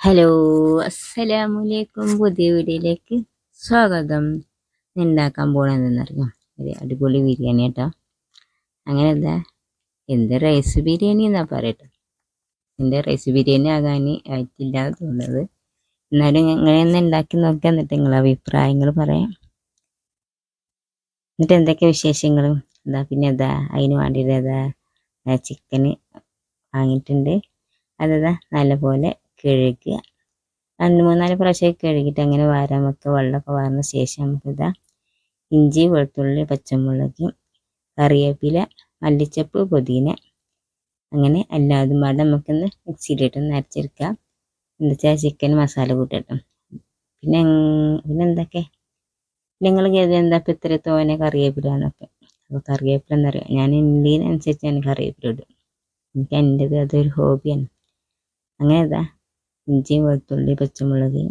Hello അസ്സലാമലൈക്കും പുതിയ വീഡിയോയിലേക്ക് സ്വാഗതം. ഉണ്ടാക്കാൻ പോണെന്നറിയാം ഒരു അടിപൊളി ബിരിയാണി കേട്ടോ. അങ്ങനെ എന്താ? എന്ത് റൈസ് ബിരിയാണി എന്നാ പറയട്ടെ. എന്റെ റൈസ് ബിരിയാണി ആകാൻ ആയിട്ടില്ല എന്ന് തോന്നുന്നത്. എന്നാലും ഒന്ന് ഉണ്ടാക്കി നോക്കാം. എന്നിട്ട് നിങ്ങളെ അഭിപ്രായങ്ങൾ പറയാം. എന്നിട്ട് എന്തൊക്കെ വിശേഷങ്ങളും? എന്താ പിന്നെ എന്താ? അതിന് വേണ്ടിയിട്ട് ഏതാ? ചിക്കന് വാങ്ങിയിട്ടുണ്ട്. നല്ല നല്ലപോലെ കഴുകുക. രണ്ട് മൂന്നാൽ പ്രാവശ്യമൊക്കെ കഴുകിയിട്ട് അങ്ങനെ വാരാൻ വെക്കുക വെള്ളമൊക്കെ വാർന്ന ശേഷം നമുക്കിതാ ഇഞ്ചി വെളുത്തുള്ളി പച്ചമുളക് കറിവേപ്പില മല്ലിച്ചപ്പ് പുതിന അങ്ങനെ എല്ലാതും പാടെ നമുക്കൊന്ന് മിക്സിയിലിട്ടൊന്ന് അരച്ചെടുക്കാം എന്താ വെച്ചാൽ ചിക്കൻ മസാല കൂട്ടട്ടോ. പിന്നെ പിന്നെ എന്തൊക്കെ? നിങ്ങൾ എന്താ ഇപ്പം ഇത്ര തോനെ കറിവേപ്പിലാന്നൊക്കെ അപ്പോൾ കറിവേപ്പില എന്നറിയാം ഞാൻ ഇന്ത്യനനുസരിച്ച് ഞാൻ കറിവേപ്പില ഇടും. എനിക്ക് എന്റെത് അതൊരു ഹോബിയാണ് അങ്ങനെ ഇതാ. ഇഞ്ചി വെളുത്തുള്ളി പച്ചമുളക്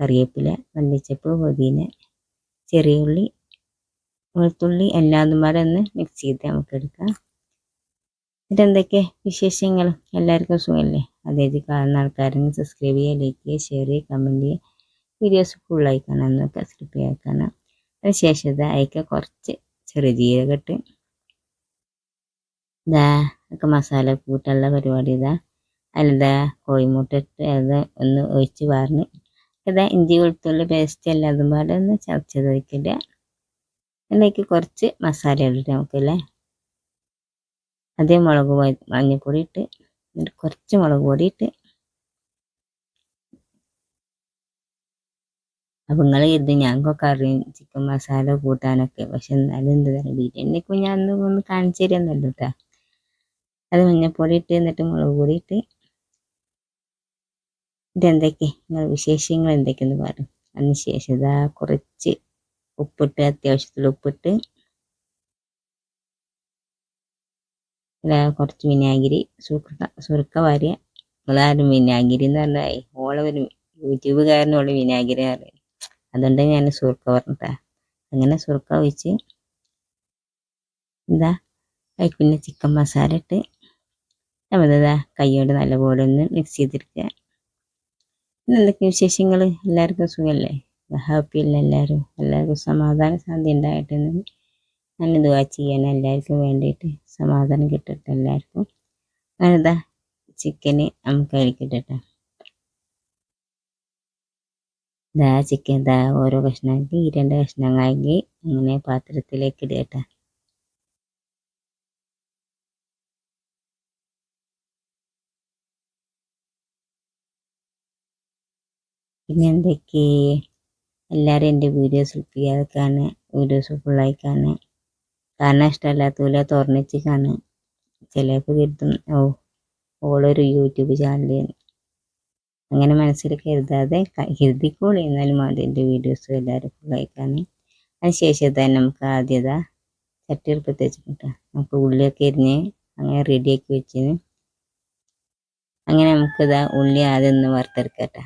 കറിവേപ്പില മല്ലിച്ചപ്പ് പുതിന ചെറിയ ഉള്ളി വെളുത്തുള്ളി എല്ലാതും ഒന്ന് മിക്സ് ചെയ്ത് നമുക്ക് എടുക്കാം എന്നിട്ട് എന്തൊക്കെ വിശേഷങ്ങൾ? എല്ലാവർക്കും സുഖമല്ലേ? അതായത് കാണുന്ന ആൾക്കാരെങ്കിൽ സബ്സ്ക്രൈബ് ചെയ്യുക ലൈക്ക് ചെയ്യുക ഷെയർ ചെയ്യുക കമന്റ് ചെയ്യുക. വീഡിയോസ് ഫുള്ളായി കാണാം. എന്നൊക്കെ സ്ക്രിപ്പ് ചെയ്യാൻ കാണാം. അതിനുശേഷം ഇത് അയക്കുക കുറച്ച് ചെറിയ ജീരകട്ട് ഇതാ ഒക്കെ മസാല കൂട്ടുള്ള പരിപാടി ഇതാ. അതിലെന്താ? കോഴിമുട്ട ഇട്ട് അത് ഒന്ന് ഒഴിച്ച് വാർന്ന് ഇതാ ഇഞ്ചി വെളുത്തുള്ളി പേസ്റ്റ് എല്ലാം പാടെ ഒന്ന് ചതച്ചത് ഒഴിക്കില്ല അതിലേക്ക് കുറച്ച് മസാല ഇട്ടിട്ട് നമുക്കല്ലേ? അതേ മുളക് മഞ്ഞൾപ്പൊടി ഇട്ട് എന്നിട്ട് കുറച്ച് മുളക് പൊടി ഇട്ട് അപ്പം നിങ്ങൾ ഇത് ഞങ്ങൾക്കൊക്കെ അറിയും ചിക്കൻ മസാല കൂട്ടാനൊക്കെ പക്ഷെ എന്നാലും എന്ത് പറയുക ബിരിയാണിക്കും ഞാൻ ഒന്ന് കാണിച്ചു തരുന്നല്ലോ കേട്ടോ അത് മഞ്ഞൾപ്പൊടി ഇട്ട് എന്നിട്ട് മുളക് പൊടി ഇട്ട് ഇതെന്തൊക്കെ? നിങ്ങൾ വിശേഷങ്ങൾ എന്തൊക്കെയെന്ന് പറയും. അതിനുശേഷം ഇതാ കുറച്ച് ഉപ്പിട്ട് അത്യാവശ്യത്തിൽ ഉപ്പിട്ട് കുറച്ച് വിനാഗിരി സുർക്ക സുർക്ക വാരിയ. നിങ്ങളാരും വിനാഗിരി എന്ന് പറഞ്ഞാൽ ഓളെ ഒരു യൂട്യൂബുകാരനോട് വിനാഗിരി അറിയാം അതുകൊണ്ട് ഞാൻ സുർക്ക പറഞ്ഞിട്ടാ. അങ്ങനെ സുർക്ക ഒഴിച്ച് എന്താ അതിൽ പിന്നെ ചിക്കൻ മസാല ഇട്ട് നമ്മളിതാ കൈയോട് നല്ലപോലെ ഒന്ന് മിക്സ് ചെയ്തെടുക്കുക എന്തൊക്കെ വിശേഷങ്ങൾ എല്ലാവർക്കും സുഖമല്ലേ ഹാപ്പി അല്ല എല്ലാവരും എല്ലാവർക്കും സമാധാന ശാന്തി ഉണ്ടായിട്ട് നല്ല ദുവാ ചെയ്യാൻ എല്ലാവർക്കും വേണ്ടിയിട്ട് സമാധാനം കിട്ടട്ടെ എല്ലാവർക്കും. അങ്ങനെതാ ചിക്കന് നമുക്ക് കഴിക്കട്ടെ ദാ ചിക്കൻ ദാ ഓരോ കഷ്ണമാക്കി രണ്ട് കഷ്ണങ്ങളാക്കി അങ്ങനെ പാത്രത്തിലേക്ക് ഇടട്ടെ പിന്നെ എന്തൊക്കെ? എല്ലാവരും എന്റെ വീഡിയോസ് ചെയ്യാതെ കാണുക വീഡിയോസ് ഫുള്ളായി കാണുക കാരണം ഇഷ്ടമല്ലാത്തപോലെ തുറന്നിച്ച് കാണുക. ചിലപ്പോൾ കരുതും ഓ ഓളൊരു യൂട്യൂബ് ചാനലാണ് അങ്ങനെ മനസ്സിൽ കരുതാതെ കരുതിക്കോളി. എന്നാലും മതി എന്റെ വീഡിയോസ് എല്ലാവരും ഫുള്ളായി കാണുക അതിന് ശേഷം തന്നെ നമുക്ക് ആദ്യത ചട്ടി എടുപ്പത്ത് വെച്ചിട്ട് നമുക്ക് ഉള്ളിയൊക്കെ എരിഞ്ഞ് അങ്ങനെ റെഡിയാക്കി വെച്ചിന്. അങ്ങനെ നമുക്കിതാ ഉള്ളി ആദ്യം ഒന്ന് വറുത്തെടുക്കട്ടെ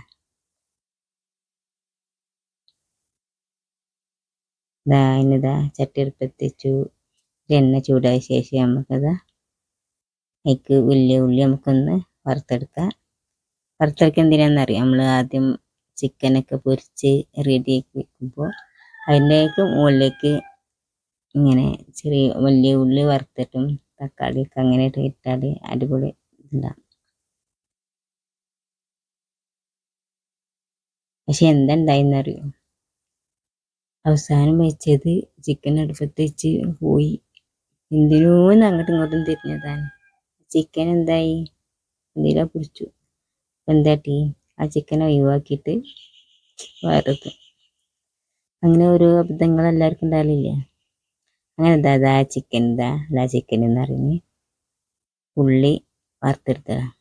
ഇതാ അതിനിതാ ചട്ടി എടുപ്പെത്തിച്ചു എണ്ണ ചൂടായ ശേഷം നമുക്കതാ അതിക്ക് വലിയ ഉള്ളി നമുക്കൊന്ന് വറുത്തെടുക്കാം. വറുത്തെടുക്കുക എന്തിനാണെന്നറിയാം നമ്മൾ ആദ്യം ചിക്കനൊക്കെ പൊരിച്ച് ആക്കി വെക്കുമ്പോൾ അതിലേക്ക് മുകളിലേക്ക് ഇങ്ങനെ ചെറിയ വലിയ ഉള്ളി വറുത്തിട്ടും തക്കാളിയൊക്കെ അങ്ങനെ ഇട്ടാൽ അടിപൊളി ഉണ്ടാകും പക്ഷെ എന്താ ഉണ്ടായിന്നറിയോ? അവസാനം വെച്ചത് ചിക്കൻ അടുപ്പത്ത് വെച്ച് പോയി. എന്തിനോന്ന് അങ്ങോട്ടും ഇങ്ങോട്ടും തിരിഞ്ഞതാണ്. ചിക്കൻ എന്തായി? എന്തിനാ പിടിച്ചു? എന്താട്ടി ആ ചിക്കൻ ഒഴിവാക്കിയിട്ട് വറുത്തു. അങ്ങനെ ഓരോ അബദ്ധങ്ങൾ എല്ലാവർക്കും ഉണ്ടാവില്ലേ അങ്ങനെ എന്താ? അതാ ചിക്കൻ എന്താ അതാ ചിക്കൻ എന്നറിഞ്ഞ് ഉള്ളി വറുത്തെടുത്തതാണ്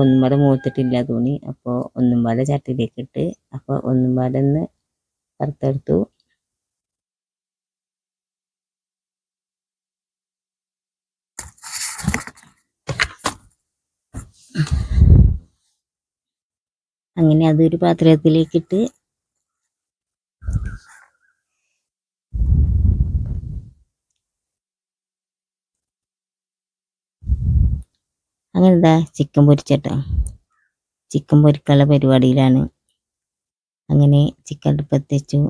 ഒന്നും പാടെ മൂത്തിട്ടില്ല തോന്നി അപ്പോൾ ഒന്നും പാടെ ചട്ടിയിലേക്ക് ഇട്ട് അപ്പോൾ ഒന്നും പാടെ ഒന്ന് വറുത്തെടുത്തു. അങ്ങനെ അതൊരു പാത്രത്തിലേക്കിട്ട് അങ്ങനെ എന്താ ചിക്കൻ പൊരിച്ചട്ടോ. ചിക്കൻ പൊരിക്കാനുള്ള പരിപാടിയിലാണ്. അങ്ങനെ ചിക്കൻ അടുപ്പത്ത് വെച്ചു.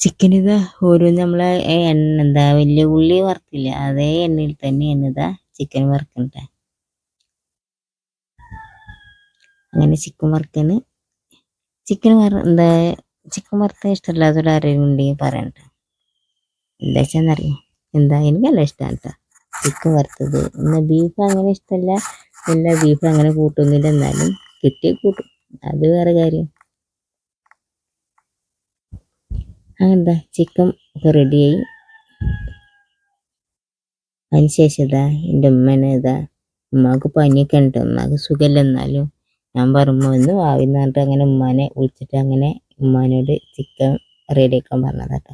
ചിക്കൻ ഇതാ ഓരോന്ന് നമ്മളെ എണ്ണ എന്താ വലിയ ഉള്ളി വറുത്തില്ല. അതേ എണ്ണയിൽ തന്നെ എന്നതാ ചിക്കൻ വറുക്കണ്ട അങ്ങനെ ചിക്കൻ വറുക്കന് ചിക്കൻ വറ എന്താ ചിക്കൻ വറുത്ത ഇഷ്ടമില്ലാത്തൊരു ആരെങ്കിലും ഉണ്ടെങ്കിൽ പറയണ്ട എന്താ വെച്ചാന്നറിയോ? എന്താ എനിക്കല്ല ഇഷ്ടമാണ് കേട്ടോ. ചിക്കൻ വറുത്തത്. പിന്നെ ബീഫ് അങ്ങനെ ഇഷ്ടമല്ല എല്ലാ ബീഫ് അങ്ങനെ കൂട്ടുന്നില്ല. എന്നാലും കിട്ടിയ കൂട്ടും. അത് വേറെ കാര്യം. അങ്ങനെന്താ ചിക്കൻ ഒക്കെ റെഡിയായി അതിന് ശേഷം ഇതാ എന്റെ ഉമ്മനെ ഇതാ ഉമ്മാക്ക് പനിയൊക്കെ ഉണ്ട്. ഉമ്മാക്ക് സുഖമില്ല എന്നാലും ഞാൻ പറയുമ്പോൾ ഒന്ന് വാവിന്ന് പറഞ്ഞിട്ട് അങ്ങനെ ഉമ്മാനെ വിളിച്ചിട്ട് അങ്ങനെ ഉമ്മാനോട് ചിക്കൻ റെഡിയാക്കാൻ പറഞ്ഞതാട്ടോ.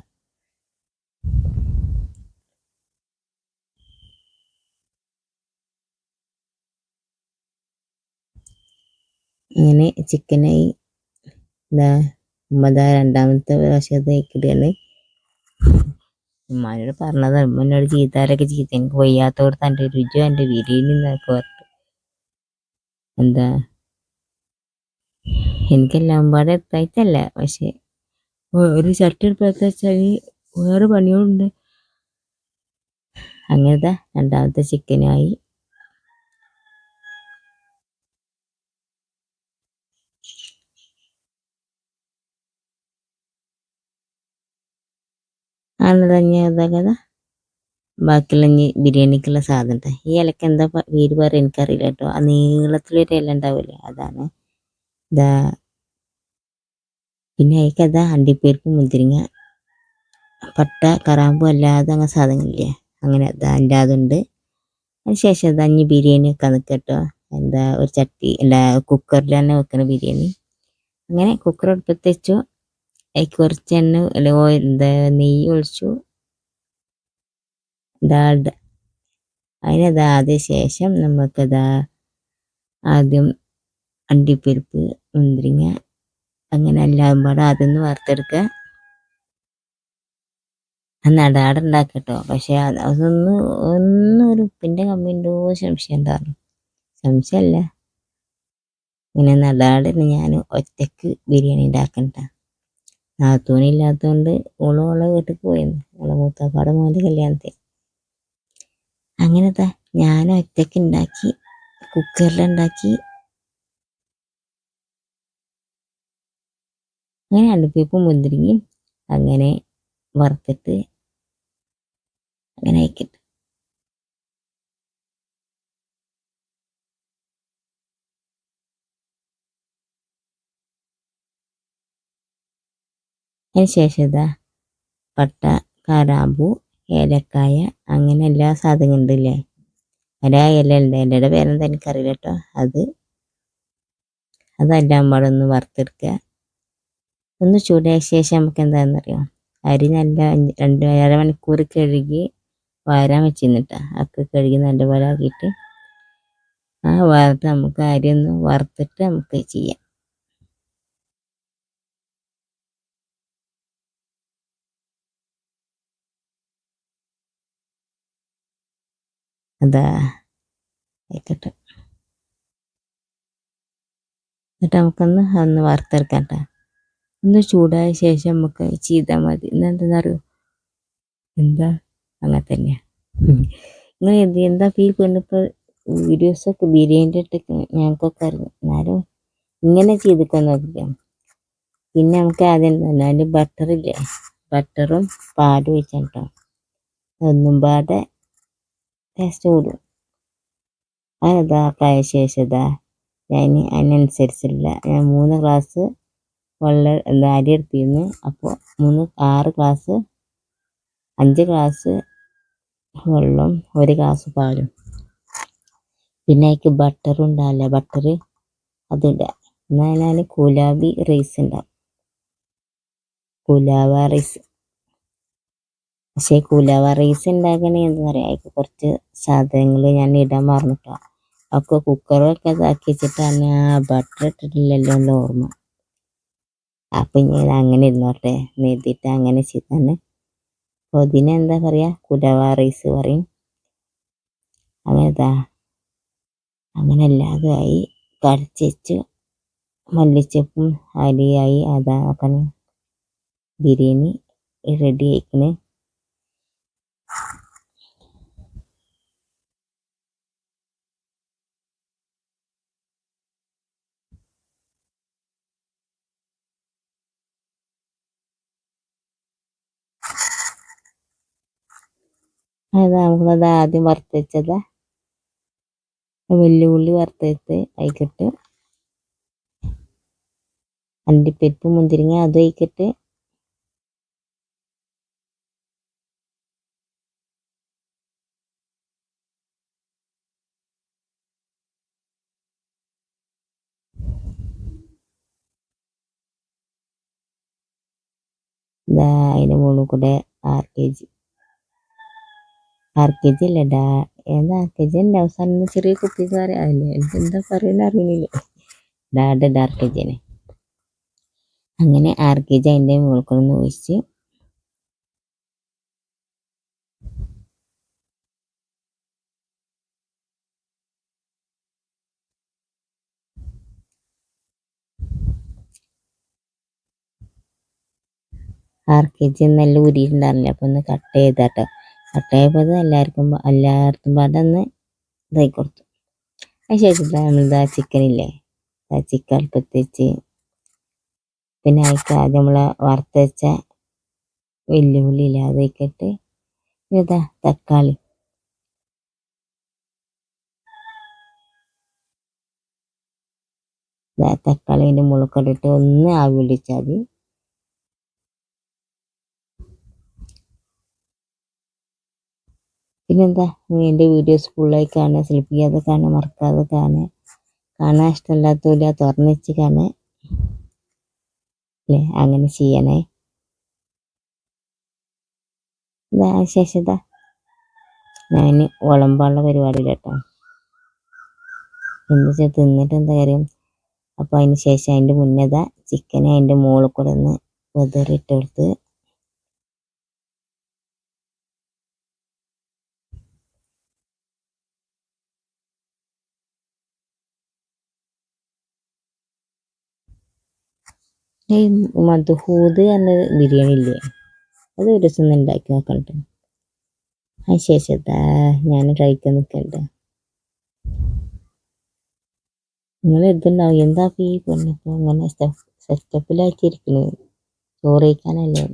അങ്ങനെ ചിക്കനായി ഇതാ ഉമ്മതാ രണ്ടാമത്തെ പ്രാവശ്യം തേക്കിടുകയാണ് ഉമ്മാനോട് പറഞ്ഞത് ഉമ്മനോട് ചീത്താരൊക്കെ ചീത്ത. എനിക്ക് വയ്യാത്തോടത്ത് എന്റെ രുചിയോ എന്റെ ബിരിയാണി പറഞ്ഞു എന്താ? എനിക്കെല്ലാം പാടെ എത്തായിട്ടല്ല പക്ഷെ ഒരു ഷർട്ട് എടുപ്പത്ത് വെച്ചാൽ വേറെ പണികളുണ്ട്. അങ്ങനത്തെ രണ്ടാമത്തെ ചിക്കനായി ആണെന്ന് കഥ. ബാക്കിയുള്ള ബിരിയാണിക്കുള്ള സാധനം ഈ ഇലക്ക് എന്താ പേര് പറയുക എനിക്കറിയില്ല കേട്ടോ. ആ നീളത്തിലൊരു ഇല ഉണ്ടാവില്ലേ? അതാണ്. ഇതാ. പിന്നെ അതിക്കതാ അണ്ടിപ്പേർക്ക് മുന്തിരിങ്ങ പട്ട കറാമ്പു അല്ലാതെ അങ്ങനെ സാധനങ്ങളില്ലേ? അങ്ങനെ അതാ എന്റെ അതുണ്ട്. അതിന് ശേഷം അതാ ഇനി ബിരിയാണി വെക്കാൻ നിൽക്കട്ടോ എന്താ ഒരു ചട്ടി അല്ല കുക്കറിൽ തന്നെ വെക്കണ ബിരിയാണി. അങ്ങനെ കുക്കർ അടുപ്പത്ത് വെച്ചു. അതിൽ കുറച്ച് എണ്ണ എന്താ നെയ്യ് ഒഴിച്ചു. ഡാൽഡ അതിനത് ശേഷം നമുക്കതാ ആദ്യം അണ്ടിപ്പരിപ്പ് മുന്തിരിങ്ങ അങ്ങനെ എല്ലാം പാടെ അതൊന്ന് വറുത്തെടുക്കുക. നടാട് ഉണ്ടാക്കട്ടോ. പക്ഷെ അതൊന്ന് ഒന്നും ഒരു ഉപ്പിന്റെ കമ്പിന്റെ സംശയം ഉണ്ടായിരുന്നു സംശയമല്ല. ഇങ്ങനെ നടാടിന് ഞാൻ ഒറ്റയ്ക്ക് ബിരിയാണി ഉണ്ടാക്കണ്ട. നാത്തൂനില്ലാത്തതുകൊണ്ട് ഓളും ഓളെ വീട്ടിൽ പോയിരുന്നു ഓളെ മൂത്താപ്പാടെ മോന്റെ കല്യാണത്തിൽ അങ്ങനത്തെ ഞാൻ ഒറ്റയ്ക്ക് ഉണ്ടാക്കി കുക്കറിലുണ്ടാക്കി അങ്ങനെ അടുപ്പിപ്പ് മുന്തിരിങ്ങി അങ്ങനെ വറുത്തിട്ട് അങ്ങനെ അയക്കിട്ട് അതിന് ശേഷം ഇതാ പട്ട കറാമ്പു ഏലക്കായ അങ്ങനെ എല്ലാ സാധനങ്ങളും ഉണ്ടല്ലേ ഒരാ ഇല ഉണ്ട് എന്റെ പേരെന്താ എനിക്കറിയില്ല കേട്ടോ അത് അതെല്ലാം പാടെ ഒന്ന് വറുത്തെടുക്കുക. ഒന്ന് ചൂടായ ശേഷം നമുക്ക് എന്താണെന്നറിയാം അരി നല്ല രണ്ട് അരമണിക്കൂർ കഴുകി വാരാൻ വെച്ചിരുന്നിട്ടാ. ഒക്കെ കഴുകി നല്ലപോലെ ആക്കിയിട്ട് ആ വറുത്ത് നമുക്ക് അരി ഒന്ന് വറുത്തിട്ട് നമുക്ക് ചെയ്യാം. അതാ. ആയിക്കോട്ടെ. എന്നിട്ട് നമുക്കൊന്ന് ഒന്ന് വറുത്തെടുക്കാം കേട്ടോ. ഒന്ന് ചൂടായ ശേഷം നമുക്ക് ചെയ്താൽ മതി. എന്നെന്താണെന്നറിയോ എന്താ അങ്ങനെ തന്നെയാണ് നിങ്ങൾ എന്ത് എന്താ ഫീൽ പെണ്ണിപ്പോൾ വീഡിയോസൊക്കെ ബിരിയാണിന്റെ ഇട്ടൊക്കെ ഞങ്ങൾക്കൊക്കെ അറിയാം. എന്നാലും ഇങ്ങനെ ചെയ്തിക്കാൻ നോക്കില്ല പിന്നെ നമുക്ക് ആദ്യം തന്നെ അതിന്റെ ബട്ടറില്ലേ ബട്ടറും പാലും ഒഴിച്ചാൽ ഒന്നും പാടെ ടേസ്റ്റ് കൂടും അതിതാ കായ ശേഷം ഇതാ ഞാൻ അതിനനുസരിച്ചുള്ള ഞാൻ മൂന്ന് ക്ലാസ് വെള്ളം എന്താ അരി എടുത്തിരുന്നു. അപ്പോൾ മൂന്ന് ആറ് ക്ലാസ് അഞ്ച് ക്ലാസ് വെള്ളം ഒരു ക്ലാസ് പാലും. പിന്നെ അതിക്ക് ബട്ടർ ഉണ്ടാവില്ല. ബട്ടർ അതിടുക എന്നാൽ ഗുലാബി റൈസ് ഉണ്ടാവും. കുലാവ റൈസ് പക്ഷേ കുലാവ റൈസ് ഉണ്ടാക്കണേ എന്താ പറയുക അതിക്ക് കുറച്ച് സാധനങ്ങൾ ഞാൻ ഇടാൻ മറന്നിട്ടോ. അപ്പൊ കുക്കറൊക്കെ ഇതാക്കി വെച്ചിട്ടാണ് ബട്ടർ ഇട്ടിട്ടില്ലല്ലോ എന്ന് ഓർമ്മ. അപ്പം ഞാൻ അങ്ങനെ ഇരുന്നോട്ടെ നീട്ടിയിട്ട് അങ്ങനെ ചെയ്താണ് അപ്പോൾ ഇതിന് എന്താ പറയുക കുലവ റൈസ് പറയും. അങ്ങനെതാ അങ്ങനെ എല്ലാതുമായി വെച്ചു. മല്ലിച്ചപ്പും അരിയായി. അതാക്കണം ബിരിയാണി റെഡി ആയിക്കണ്. അത് നമ്മളത് ആദ്യം വറുത്ത് വെല്ലുള്ളി വറുത്തെടുത്ത് അതിക്കിട്ട് അണ്ടിപ്പരിപ്പ് മുന്തിരിങ്ങ അത് അതിക്കിട്ട് അതിന് മുകളിൽ കൂടെ ആറ് K G. R K G അല്ല ഡാ ഏതാ ആർ കെ ജി അല്ല അവസാനം ചെറിയ കുപ്പിക്കാരെ? അല്ലേ? എനിക്ക് എന്താ പറയുന്ന അറിയുന്നില്ല ഡാഡ ആർ കെ ജിനെ അങ്ങനെ ആർ കെ ജി അതിന്റെ മുകൾക്കൊന്ന് ഒഴിച്ച് ആർ കെ ജി നല്ല ഉരിയിട്ടുണ്ടായിരുന്നില്ല അപ്പോൾ ഒന്ന് കട്ട് ചെയ്താട്ടോ. കട്ട് എല്ലാവർക്കും എല്ലാവർക്കും പ- എല്ലായിടത്തും പാടെ ഒന്ന് ഇതായി കൊടുത്തു. അതിന് ശേഷം നമ്മളിതാ ചിക്കൻ ഇല്ലേ? ആ ചിക്കൻ അടുപ്പത്ത് പിന്നെ അതിക്ക് ആദ്യം നമ്മൾ വറുത്ത് വെച്ച വെല്ലുവിളി ഇല്ലേ അത് ഇതാ തക്കാളി. ദാ തക്കാളി അതിന്റെ മുളക്കടിട്ട് ഒന്ന് ആവി പിടിച്ചാൽ മതി. പിന്നെന്താ നീ എന്റെ വീഡിയോസ് ഫുള്ളായി കാണുക സ്ലിപ്പ് ചെയ്യാതെ കാണുക മറക്കാതെ കാണുക. കാണാൻ ഇഷ്ടമല്ലാത്തവരില്ല തുറന്ന് വെച്ച് അല്ലേ? അങ്ങനെ ചെയ്യണേ. ഇതാ ശേഷം ഇതാ ഞാൻ വിളമ്പാനുള്ള പരിപാടിയില്ല കേട്ടോ. എന്താ വെച്ചാൽ തിന്നിട്ട് എന്താ കാര്യം? അപ്പോൾ അതിന് ശേഷം അതിന്റെ മുന്നേതാ ചിക്കനെ അതിന്റെ മുകളിൽ കൂടെ ഒന്ന് വെതറിട്ട് കൊടുത്ത് ഈ മധുഹൂദ് എന്ന ബിരിയാണി ഇല്ലേ? അത് ഒരു ദിവസം ഉണ്ടാക്കി നോക്കണ്ട. അതിന് ശേഷം ഇതാ ഞാൻ കഴിക്കാൻ നിൽക്കണ്ട നിങ്ങൾ എടുത്തുണ്ടാവും എന്താ ഈ പെണ്ണിപ്പോ അങ്ങനെ സെറ്റപ്പിലാക്കിയിരിക്കുന്നത് ചോറ് കഴിക്കാനല്ലേ?